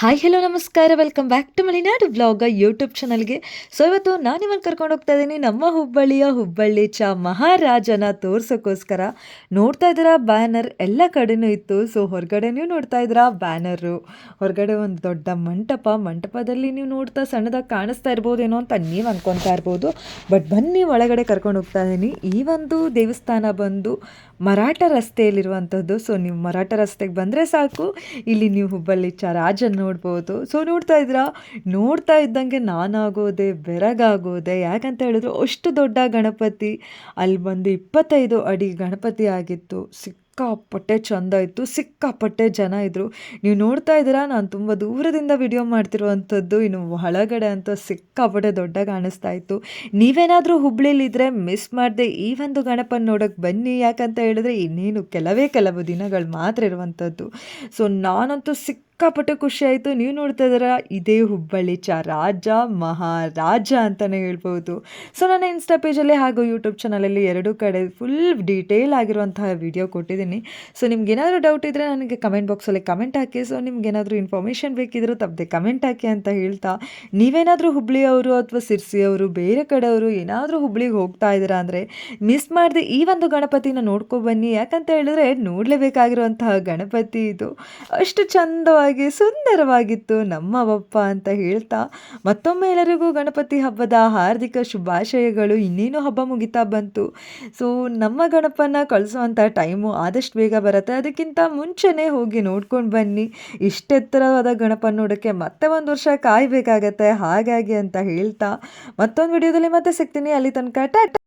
Hi hello ನಮಸ್ಕಾರ. Welcome back to Malenadu blog YouTube ಚಾನಲ್ಗೆ so ಇವತ್ತು ನಾನು ಇವಾಗ ಕರ್ಕೊಂಡು ಹೋಗ್ತಾ ಇದ್ದೀನಿ. ನಮ್ಮ ಹುಬ್ಬಳ್ಳಿಯ ಹುಬ್ಬಳ್ಳಿ ಚಾ ಮಹಾರಾಜನ ತೋರ್ಸೋಕ್ಕೋಸ್ಕರ ನೋಡ್ತಾ ಇದ್ದೀರಾ ಬ್ಯಾನರ್ ಎಲ್ಲ ಕಡೆನೂ ಇತ್ತು. ಸೊ ಹೊರಗಡೆ ನೀವು ನೋಡ್ತಾ ಇದ್ದೀರಾ ಬ್ಯಾನರು ಹೊರಗಡೆ ಒಂದು ದೊಡ್ಡ ಮಂಟಪ. ಮಂಟಪದಲ್ಲಿ ನೀವು ನೋಡ್ತಾ ಸಣ್ಣದಾಗಿ ಕಾಣಿಸ್ತಾ ಇರ್ಬೋದೇನೋ ಅಂತ ನೀವು ಅನ್ಕೊತಾ ಇರ್ಬೋದು. ಬಟ್ ಬನ್ನಿ ಒಳಗಡೆ ಕರ್ಕೊಂಡು ಹೋಗ್ತಾ ಇದ್ದೀನಿ. ಈ ಒಂದು ದೇವಸ್ಥಾನ ಬಂದು ಮರಾಠ ರಸ್ತೆಯಲ್ಲಿರುವಂಥದ್ದು ಸೊ ನೀವು ಮರಾಠ ರಸ್ತೆಗೆ ಬಂದರೆ ಸಾಕು. ಇಲ್ಲಿ ನೀವು ಹುಬ್ಬಳ್ಳಿ ಚ ರಾಜನ್ ನೋಡ್ಬೋದು. ಸೊ ನೋಡ್ತಾ ಇದ್ದೀರಾ? ನೋಡ್ತಾ ಇದ್ದಂಗೆ ನಾನಾಗೋದೆ, ಬೆರಗಾಗೋದೆ. ಯಾಕಂತ ಹೇಳಿದ್ರು ಅಷ್ಟು ದೊಡ್ಡ ಗಣಪತಿ, ಅಲ್ಲಿ ಬಂದು ಇಪ್ಪತ್ತೈದು ಅಡಿ ಗಣಪತಿ ಆಗಿತ್ತು. ಸಿಕ್ಕಾಪಟ್ಟೆ ಚಂದ ಇತ್ತು. ಸಿಕ್ಕಾಪಟ್ಟೆ ಜನ ಇದ್ದರು ನೀವು ನೋಡ್ತಾ ಇದ್ದೀರಾ? ನಾನು ತುಂಬ ದೂರದಿಂದ ವಿಡಿಯೋ ಮಾಡ್ತಿರುವಂಥದ್ದು. ಇನ್ನು ಒಳಗಡೆ ಅಂತ ಸಿಕ್ಕಾಪಟ್ಟೆ ದೊಡ್ಡ ಕಾಣಿಸ್ತಾ ಇತ್ತು. ನೀವೇನಾದರೂ ಹುಬ್ಳಿಲಿದ್ದರೆ ಮಿಸ್ ಮಾಡಿದೆ ಈ ಒಂದು ಗಣಪನ ನೋಡೋಕ್ಕೆ ಬನ್ನಿ. ಯಾಕಂತ ಹೇಳಿದ್ರೆ ಇನ್ನೇನು ಕೆಲವೇ ಕೆಲವು ದಿನಗಳು ಮಾತ್ರ ಇರುವಂಥದ್ದು. ಸೊ ನಾನಂತೂ ಸಿಕ್ಕಾಪಟ್ಟೆ ಖುಷಿ ಆಯಿತು. ನೀವು ನೋಡ್ತಾ ಇದ್ದೀರಾ, ಇದೇ ಹುಬ್ಬಳ್ಳಿ ಚ, ರಾಜ ಮಹಾರಾಜ ಅಂತಲೇ ಹೇಳ್ಬೋದು. ಸೊ ನನ್ನ ಇನ್ಸ್ಟಾ ಪೇಜಲ್ಲಿ ಹಾಗೂ ಯೂಟ್ಯೂಬ್ ಚಾನಲಲ್ಲಿ ಎರಡೂ ಕಡೆ ಫುಲ್ ಡೀಟೇಲ್ ಆಗಿರುವಂತಹ ವಿಡಿಯೋ ಕೊಟ್ಟಿದ್ದೀನಿ. ಸೊ ನಿಮ್ಗೇನಾದರೂ ಡೌಟ್ ಇದ್ದರೆ ನನಗೆ ಕಮೆಂಟ್ ಬಾಕ್ಸಲ್ಲಿ ಕಮೆಂಟ್ ಹಾಕಿ. ಸೊ ನಿಮ್ಗೆ ಏನಾದರೂ ಇನ್ಫಾರ್ಮೇಷನ್ ಬೇಕಿದ್ರೂ ತಪ್ಪದೆ ಕಮೆಂಟ್ ಹಾಕಿ ಅಂತ ಹೇಳ್ತಾ. ನೀವೇನಾದರೂ ಹುಬ್ಳಿಯವರು ಅಥವಾ ಸಿರ್ಸಿಯವರು, ಬೇರೆ ಕಡೆಯವರು ಏನಾದರೂ ಹುಬ್ಳಿಗೆ ಹೋಗ್ತಾ ಇದ್ದೀರಾ ಅಂದರೆ ಮಿಸ್ ಮಾಡದೆ ಈ ಒಂದು ಗಣಪತಿನ ನೋಡ್ಕೊಬನ್ನಿ ಯಾಕಂತ ಹೇಳಿದ್ರೆ ನೋಡಲೇಬೇಕಾಗಿರುವಂತಹ ಗಣಪತಿ ಇದು. ಅಷ್ಟು ಚಂದವಾಗಿ ಸುಂದರವಾಗಿತ್ತು ನಮ್ಮ ಬಪ್ಪ ಅಂತ ಹೇಳ್ತಾ ಮತ್ತೊಮ್ಮೆ ಎಲ್ಲರಿಗೂ ಗಣಪತಿ ಹಬ್ಬದ ಹಾರ್ದಿಕ ಶುಭಾಶಯಗಳು. ಇನ್ನೇನು ಹಬ್ಬ ಮುಗಿತಾ ಬಂತು? ಸೊ ನಮ್ಮ ಗಣಪನ ಕಳಿಸುವಂಥ ಟೈಮು ಆದಷ್ಟು ಬೇಗ ಬರುತ್ತೆ. ಅದಕ್ಕಿಂತ ಮುಂಚೆನೇ ಹೋಗಿ ನೋಡ್ಕೊಂಡು ಬನ್ನಿ. ಇಷ್ಟೆತ್ತರವಾದ ಗಣಪನ ನೋಡೋಕ್ಕೆ ಮತ್ತೆ ಒಂದು ವರ್ಷ ಕಾಯಬೇಕಾಗತ್ತೆ. ಹಾಗಾಗಿ ಅಂತ ಹೇಳ್ತಾ ಮತ್ತೊಂದು ವಿಡಿಯೋದಲ್ಲಿ ಮತ್ತೆ ಸಿಗ್ತೀನಿ. ಅಲ್ಲಿ ತನಕ ಟಾಟಾ